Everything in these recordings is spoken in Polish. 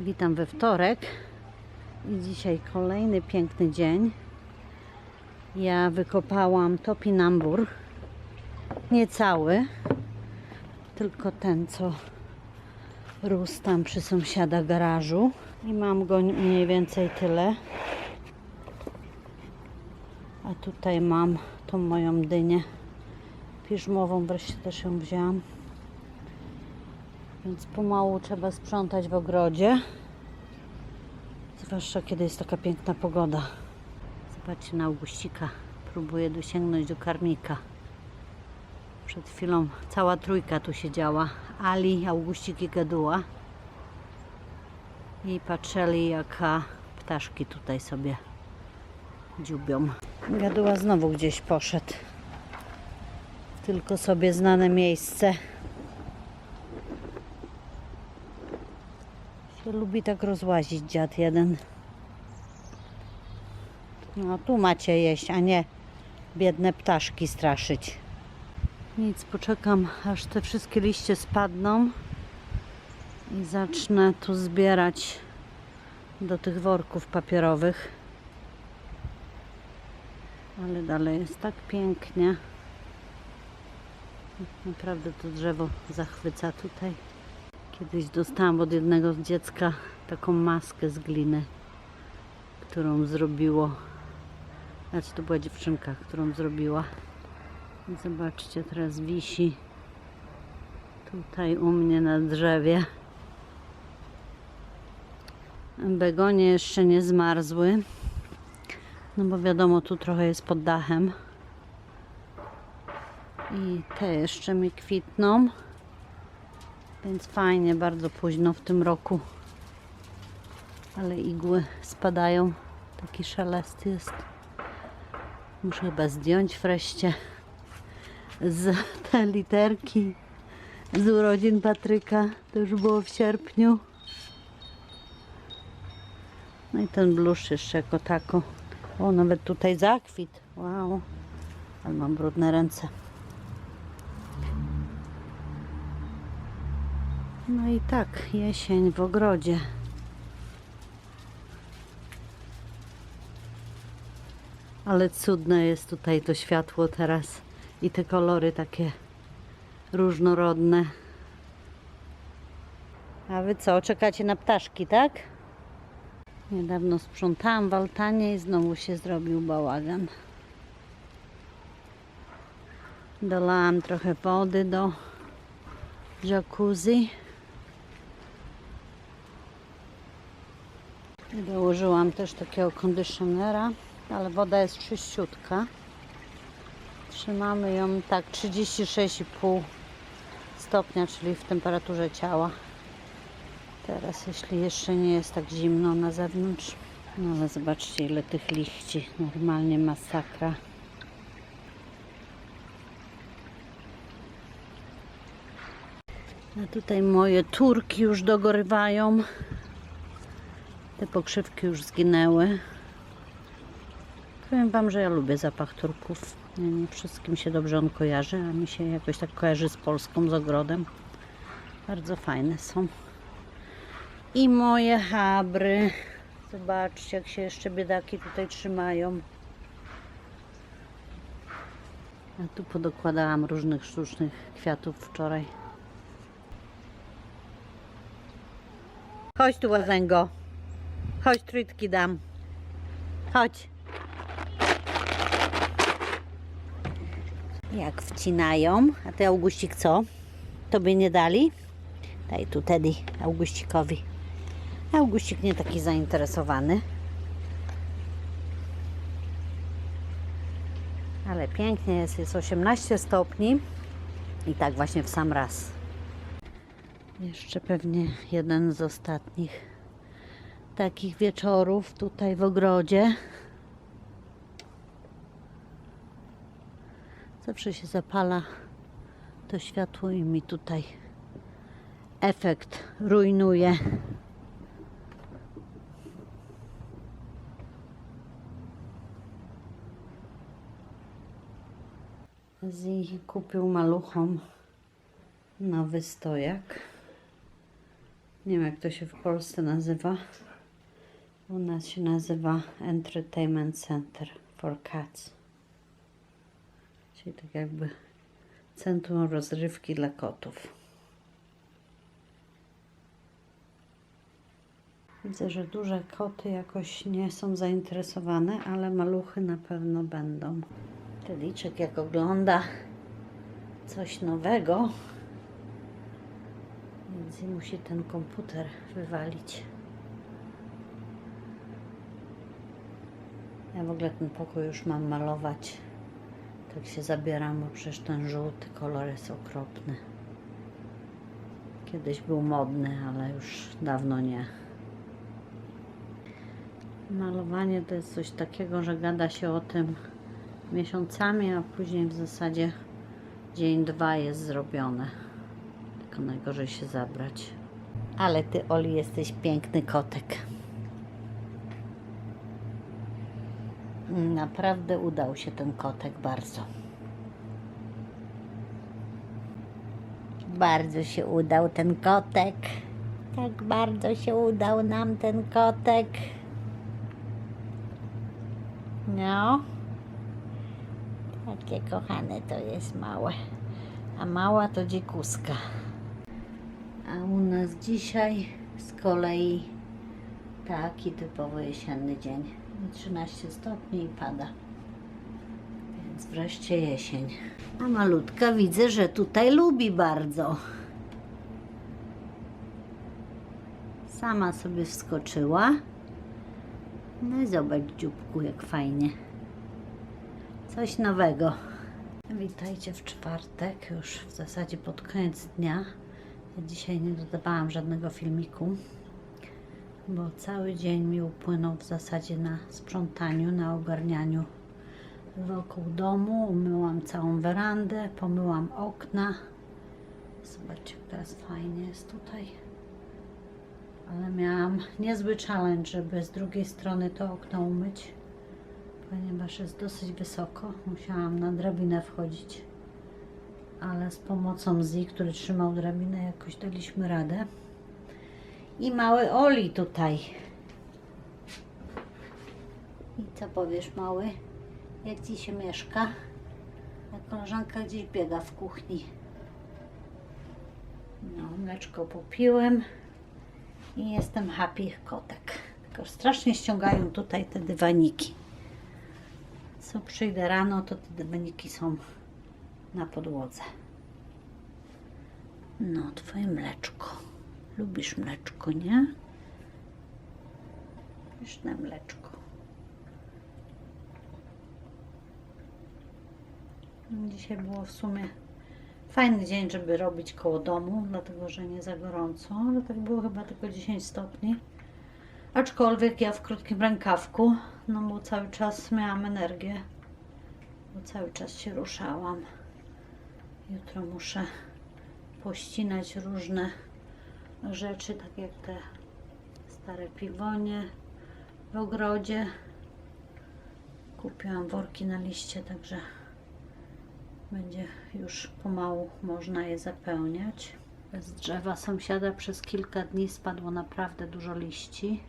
Witam we wtorek i dzisiaj kolejny piękny dzień. Ja wykopałam topinambur. Nie cały, tylko ten, co rósł tam przy sąsiada garażu. I mam go mniej więcej tyle. A tutaj mam tą moją dynię piżmową, wreszcie też ją wzięłam. Więc pomału trzeba sprzątać w ogrodzie. Zwłaszcza kiedy jest taka piękna pogoda. Zobaczcie na Augustika. Próbuję dosięgnąć do karmika. Przed chwilą cała trójka tu siedziała. Ali, Augustik i Gaduła. I patrzyli jaka ptaszki tutaj sobie dziubią. Gaduła znowu gdzieś poszedł. Tylko sobie znane miejsce. Się lubi tak rozłazić dziad jeden. No tu macie jeść, a nie biedne ptaszki straszyć. Nic, poczekam aż te wszystkie liście spadną i zacznę tu zbierać do tych worków papierowych. Ale dalej jest tak pięknie. Naprawdę to drzewo zachwyca tutaj. Kiedyś dostałam od jednego dziecka taką maskę z gliny, którą zrobiło. Znaczy to była dziewczynka, którą zrobiła. Zobaczcie, teraz wisi tutaj u mnie na drzewie. Begonie jeszcze nie zmarzły. No bo wiadomo, tu trochę jest pod dachem. I te jeszcze mi kwitną. Więc fajnie, bardzo późno w tym roku. Ale igły spadają. Taki szelest jest. Muszę chyba zdjąć wreszcie z te literki z urodzin Patryka. To już było w sierpniu. No i ten bluszcz jeszcze jako tako. O, nawet tutaj zakwit. Wow. Ale mam brudne ręce. No i tak, jesień w ogrodzie. Ale cudne jest tutaj to światło teraz i te kolory takie różnorodne. A wy co, czekacie na ptaszki, tak? Niedawno sprzątałam w altanie i znowu się zrobił bałagan. Dolałam trochę wody do jacuzzi. Dołożyłam też takiego kondycjonera, ale woda jest czyściutka. Trzymamy ją tak 36,5 stopnia, czyli w temperaturze ciała. Teraz, jeśli jeszcze nie jest tak zimno na zewnątrz. No ale zobaczcie, ile tych liści. Normalnie masakra. A tutaj moje turki już dogorywają. Te pokrzywki już zginęły. Powiem Wam, że ja lubię zapach turków. Nie, nie wszystkim się dobrze on kojarzy, a mi się jakoś tak kojarzy z Polską, z ogrodem. Bardzo fajne są. I moje habry. Zobaczcie, jak się jeszcze biedaki tutaj trzymają. Ja tu podokładałam różnych sztucznych kwiatów wczoraj. Chodź tu, Łazęgo. Chodź, trójtki dam. Chodź. Jak wcinają. A ty, Augustik, co? Tobie nie dali? Daj tu Teddy Augustikowi. Augustik nie taki zainteresowany. Ale pięknie jest. Jest 18 stopni. I tak właśnie w sam raz. Jeszcze pewnie jeden z ostatnich takich wieczorów tutaj w ogrodzie. Zawsze się zapala to światło i mi tutaj efekt rujnuje. Zi kupił maluchom nowy stojak. Nie wiem, jak to się w Polsce nazywa. U nas się nazywa Entertainment Center for Cats. Czyli tak jakby centrum rozrywki dla kotów. Widzę, że duże koty jakoś nie są zainteresowane, ale maluchy na pewno będą. Teliczek jak ogląda coś nowego, więc musi ten komputer wywalić. Ja w ogóle ten pokój już mam malować. Tak się zabieram, bo przecież ten żółty kolor jest okropny. Kiedyś był modny, ale już dawno nie. Malowanie to jest coś takiego, że gada się o tym miesiącami, a później w zasadzie dzień, dwa jest zrobione. Tylko najgorzej się zabrać. Ale ty, Oli, jesteś piękny kotek. Naprawdę udał się ten kotek bardzo. Bardzo się udał ten kotek. Tak bardzo się udał nam ten kotek. No. Takie kochane to jest małe. A mała to dzikuska. A u nas dzisiaj z kolei taki typowo jesienny dzień. 13 stopni i pada. Więc wreszcie jesień. A malutka widzę, że tutaj lubi bardzo. Sama sobie wskoczyła. No i zobacz dzióbku, jak fajnie. Coś nowego. Witajcie w czwartek, już w zasadzie pod koniec dnia. Ja dzisiaj nie dodawałam żadnego filmiku, bo cały dzień mi upłynął w zasadzie na sprzątaniu, na ogarnianiu wokół domu. Umyłam całą werandę, pomyłam okna. Zobaczcie, jak teraz fajnie jest tutaj. Ale miałam niezły challenge, żeby z drugiej strony to okno umyć ponieważ jest dosyć wysoko. Musiałam na drabinę wchodzić, ale z pomocą Zi, który trzymał drabinę, jakoś daliśmy radę. I mały Oli tutaj. I co powiesz, mały? Jak ci się mieszka? A koleżanka gdzieś biega w kuchni. No, mleczko popiłem i jestem happy kotek. Tylko strasznie ściągają tutaj te dywaniki. Co przyjdę rano, to te wyniki są na podłodze. No, twoje mleczko. Lubisz mleczko, nie? Pyszne mleczko. Dzisiaj było w sumie fajny dzień, żeby robić koło domu, dlatego że nie za gorąco, ale tak było chyba tylko 10 stopni. Aczkolwiek ja w krótkim rękawku, no bo cały czas miałam energię, bo cały czas się ruszałam. Jutro muszę pościnać różne rzeczy, tak jak te stare piwonie w ogrodzie. Kupiłam worki na liście, także będzie już pomału można je zapełniać. Z drzewa sąsiada przez kilka dni spadło naprawdę dużo liści.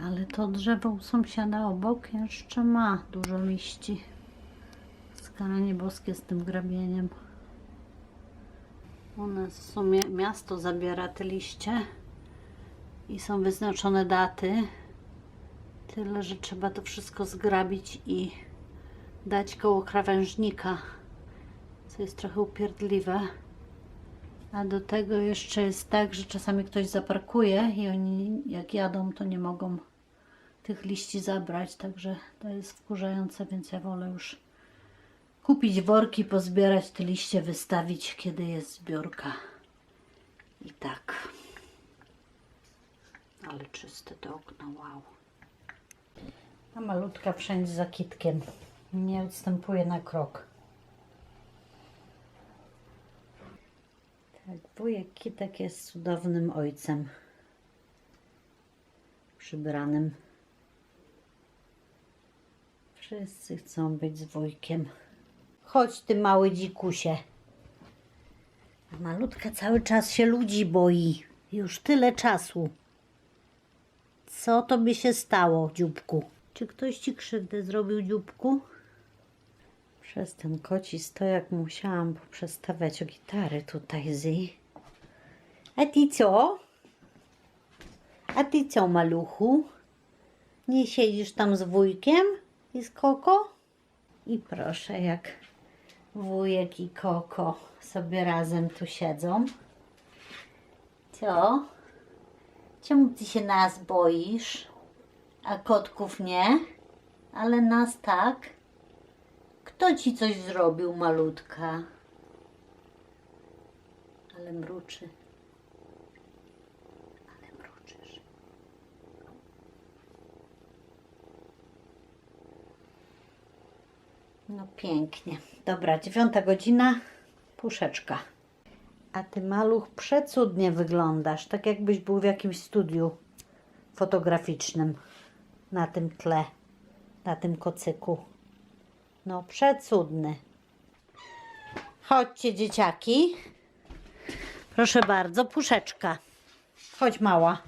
Ale to drzewo u sąsiada obok jeszcze ma dużo liści. Skaranie boskie z tym grabieniem. U nas w sumie miasto zabiera te liście i są wyznaczone daty. Tyle, że trzeba to wszystko zgrabić i dać koło krawężnika, co jest trochę upierdliwe. A do tego jeszcze jest tak, że czasami ktoś zaparkuje i oni jak jadą, to nie mogą tych liści zabrać, także to jest wkurzające, więc ja wolę już kupić worki, pozbierać te liście, wystawić, kiedy jest zbiórka. I tak. Ale czyste to okno, wow. A malutka wszędzie za kitkiem. Nie odstępuje na krok. Tak, wujek Kitek jest cudownym ojcem. Przybranym. Wszyscy chcą być z wujkiem. Chodź ty mały dzikusie. Malutka cały czas się ludzi boi. Już tyle czasu. Co to by się stało, dzióbku? Czy ktoś ci krzywdę zrobił, dzióbku? Przez ten koci stojak musiałam poprzestawiać gitary tutaj, Zy. A ty co? A ty co, maluchu? Nie siedzisz tam z wujkiem i z Koko? I proszę, jak wujek i Koko sobie razem tu siedzą. Co? Czemu ty się nas boisz? A kotków nie? Ale nas tak? Kto ci coś zrobił, malutka? Ale mruczy. Ale mruczysz. No pięknie. Dobra, dziewiąta godzina, puszeczka. A ty maluch przecudnie wyglądasz, tak jakbyś był w jakimś studiu fotograficznym na tym tle, na tym kocyku. No przecudny. Chodźcie dzieciaki. Proszę bardzo, puszeczka. Chodź mała.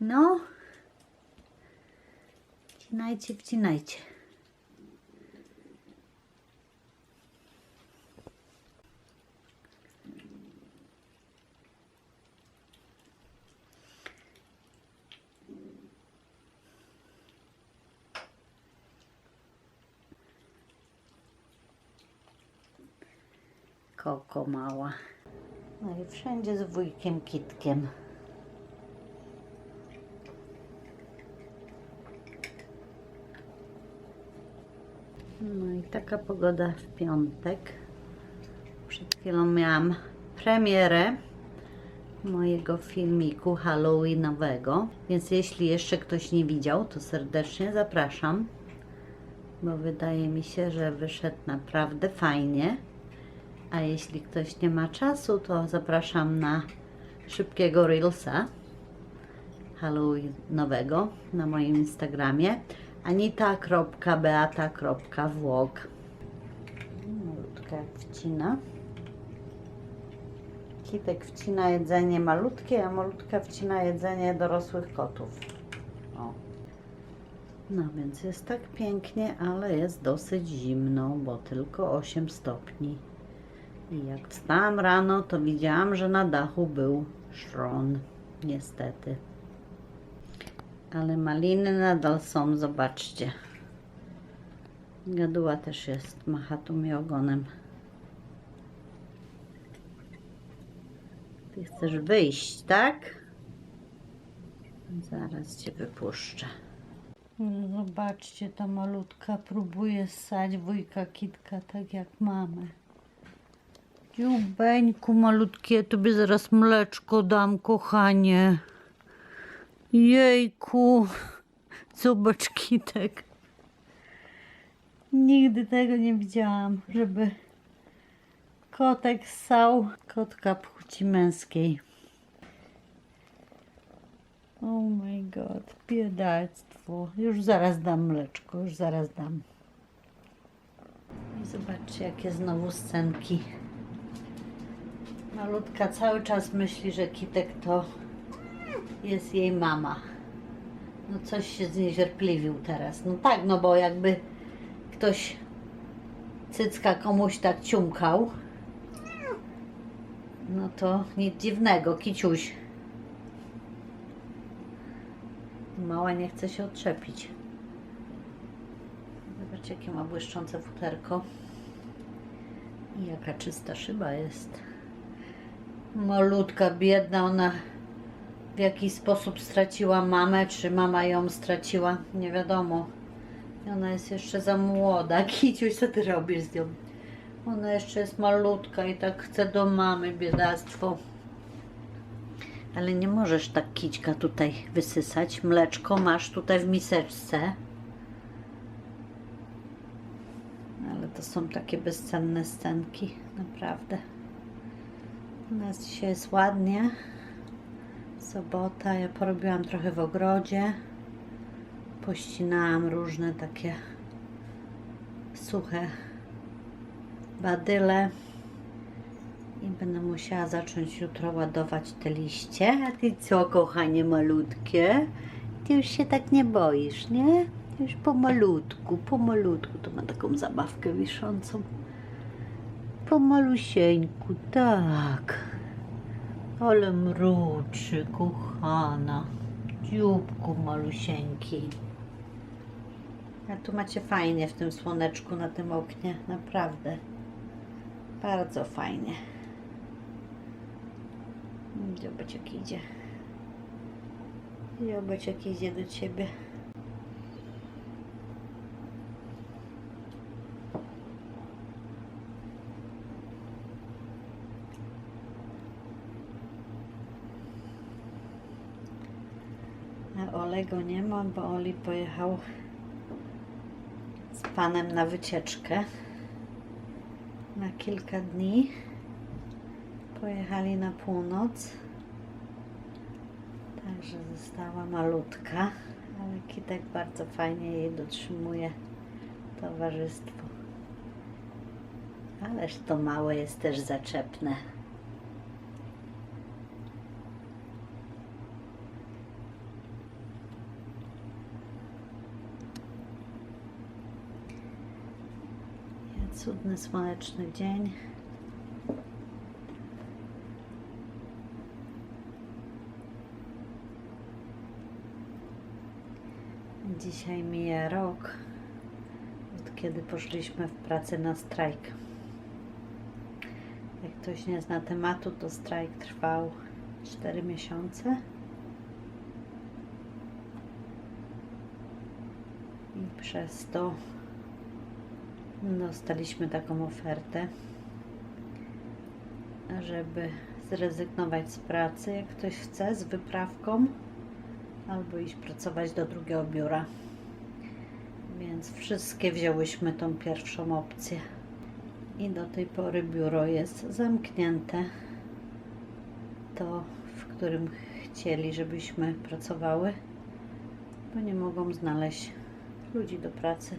No. Wcinajcie, wcinajcie. Koko mała. No i wszędzie z wujkiem Kitkiem. No i taka pogoda w piątek. Przed chwilą miałam premierę mojego filmiku halloweenowego, więc jeśli jeszcze ktoś nie widział, to serdecznie zapraszam, bo wydaje mi się, że wyszedł naprawdę fajnie. A jeśli ktoś nie ma czasu, to zapraszam na szybkiego Reelsa Halloweenowego na moim Instagramie anita.beata.vlog Malutka jak wcina. Kitek wcina jedzenie malutkie, a malutka wcina jedzenie dorosłych kotów. O. No więc jest tak pięknie, ale jest dosyć zimno, bo tylko 8 stopni. I jak wstałam rano, to widziałam, że na dachu był szron. Niestety. Ale maliny nadal są, zobaczcie. Gaduła też jest, macha tu mi ogonem. Ty chcesz wyjść, tak? Zaraz cię wypuszczę. No zobaczcie, ta malutka próbuje ssać wujka Kitka tak jak mamy. Dziubeńku malutkie, tobie zaraz mleczko dam, kochanie. Jejku, zobacz kitek. Nigdy tego nie widziałam, żeby kotek ssał kotka płci męskiej. Oh my god, biedactwo. Już zaraz dam mleczko, już zaraz dam. I zobaczcie, jakie znowu scenki. Malutka cały czas myśli, że Kitek to jest jej mama. No coś się zniecierpliwił teraz. No tak, no bo jakby ktoś cycka komuś tak ciumkał, no to nic dziwnego, kiciuś. Mała nie chce się odczepić. Zobaczcie, jakie ma błyszczące futerko. I jaka czysta szyba jest. Malutka, biedna, ona w jakiś sposób straciła mamę, czy mama ją straciła, nie wiadomo. Ona jest jeszcze za młoda. Kiciuś, co ty robisz z nią? Ona jeszcze jest malutka i tak chce do mamy, biedactwo. Ale nie możesz tak kićka tutaj wysysać. Mleczko masz tutaj w miseczce. Ale to są takie bezcenne scenki, naprawdę. U nas dzisiaj jest ładnie. Sobota, ja porobiłam trochę w ogrodzie. Pościnałam różne takie suche badyle. Będę musiała zacząć jutro ładować te liście. A ty co, kochanie malutkie? Ty już się tak nie boisz, nie? Ty już pomalutku, pomalutku. To ma taką zabawkę wiszącą. Pomalusieńku, tak. Ale mruczy, kochana. Dzióbku malusieńki. A tu macie fajnie w tym słoneczku na tym oknie, naprawdę. Bardzo fajnie. Dziobeczek idzie. Dziobeczek idzie do ciebie. A Olego nie ma, bo Oli pojechał z panem na wycieczkę na kilka dni. Pojechali na północ. Także została malutka, ale Kitek bardzo fajnie jej dotrzymuje towarzystwo. Ależ to małe jest też zaczepne. Cudny, słoneczny dzień. Dzisiaj mija rok, od kiedy poszliśmy w pracę na strajk. Jak ktoś nie zna tematu, to strajk trwał 4 miesiące. I przez to dostaliśmy taką ofertę, żeby zrezygnować z pracy, jak ktoś chce, z wyprawką, albo iść pracować do drugiego biura. Więc wszystkie wzięłyśmy tą pierwszą opcję. I do tej pory biuro jest zamknięte. To, w którym chcieli, żebyśmy pracowały, bo nie mogą znaleźć ludzi do pracy.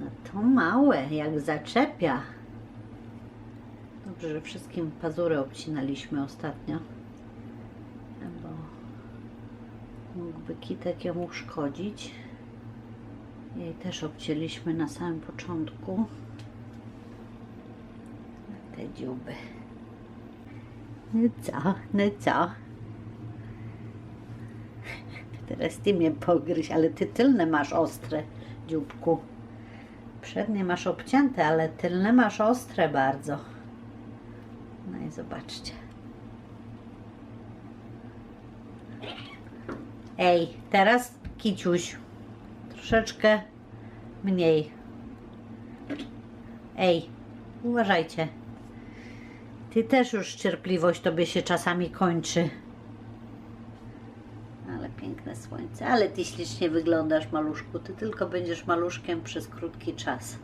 No to małe, jak zaczepia. Dobrze, że wszystkim pazury obcinaliśmy ostatnio, bo mógłby kitek ją uszkodzić. Jej też obcięliśmy na samym początku. Te dziuby. No co, no co? Teraz ty mnie pogryź, ale ty tylne masz ostre, dzióbku. Przednie masz obcięte, ale tylne masz ostre bardzo. No i zobaczcie. Ej, teraz kiciuś. Troszeczkę mniej. Ej, uważajcie. Ty też już cierpliwość tobie się czasami kończy. Słońce. Ale ty ślicznie wyglądasz, maluszku. Ty tylko będziesz maluszkiem przez krótki czas.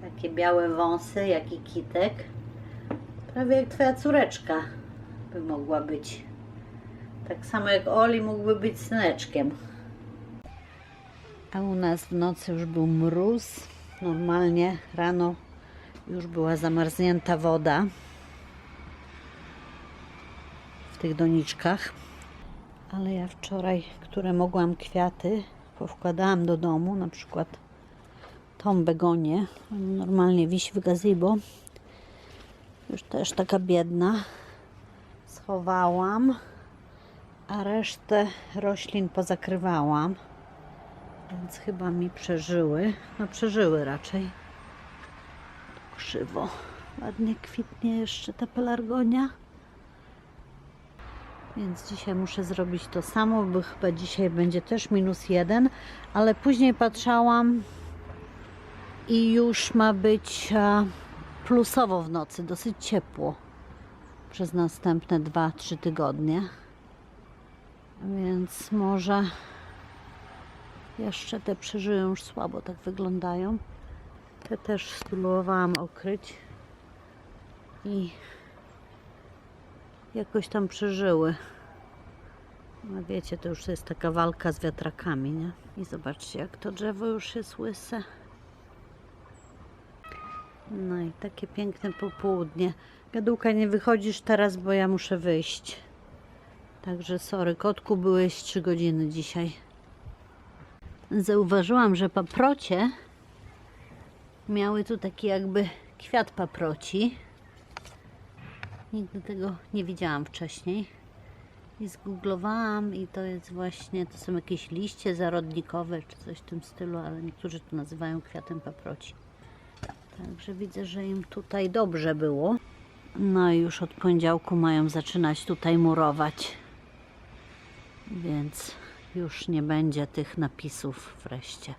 Takie białe wąsy, jak i kitek. Prawie jak twoja córeczka by mogła być. Tak samo jak Oli mógłby być syneczkiem. A u nas w nocy już był mróz. Normalnie rano już była zamarznięta woda w tych doniczkach. Ale ja wczoraj, które mogłam kwiaty, powkładałam do domu, na przykład tą begonię, normalnie wisi w gazebo. Już też taka biedna. Schowałam, a resztę roślin pozakrywałam. Więc chyba mi przeżyły. No przeżyły raczej. Krzywo. Ładnie kwitnie jeszcze ta pelargonia. Więc dzisiaj muszę zrobić to samo, bo chyba dzisiaj będzie też minus jeden, ale później patrzałam i już ma być e, plusowo w nocy, dosyć ciepło przez następne 2-3 tygodnie. Więc może jeszcze te przeżyją już słabo tak wyglądają. Te też spróbowałam okryć i jakoś tam przeżyły. No wiecie, to już jest taka walka z wiatrakami, nie? I zobaczcie, jak to drzewo już jest łyse. No i takie piękne popołudnie. Gadułka, nie wychodzisz teraz, bo ja muszę wyjść. Także sorry, kotku, byłeś 3 godziny dzisiaj. Zauważyłam, że paprocie miały tu taki jakby kwiat paproci. Nigdy tego nie widziałam wcześniej. I zgooglowałam i to jest właśnie, to są jakieś liście zarodnikowe czy coś w tym stylu, ale niektórzy to nazywają kwiatem paproci. Także widzę, że im tutaj dobrze było. No i już od poniedziałku mają zaczynać tutaj murować. Więc już nie będzie tych napisów wreszcie.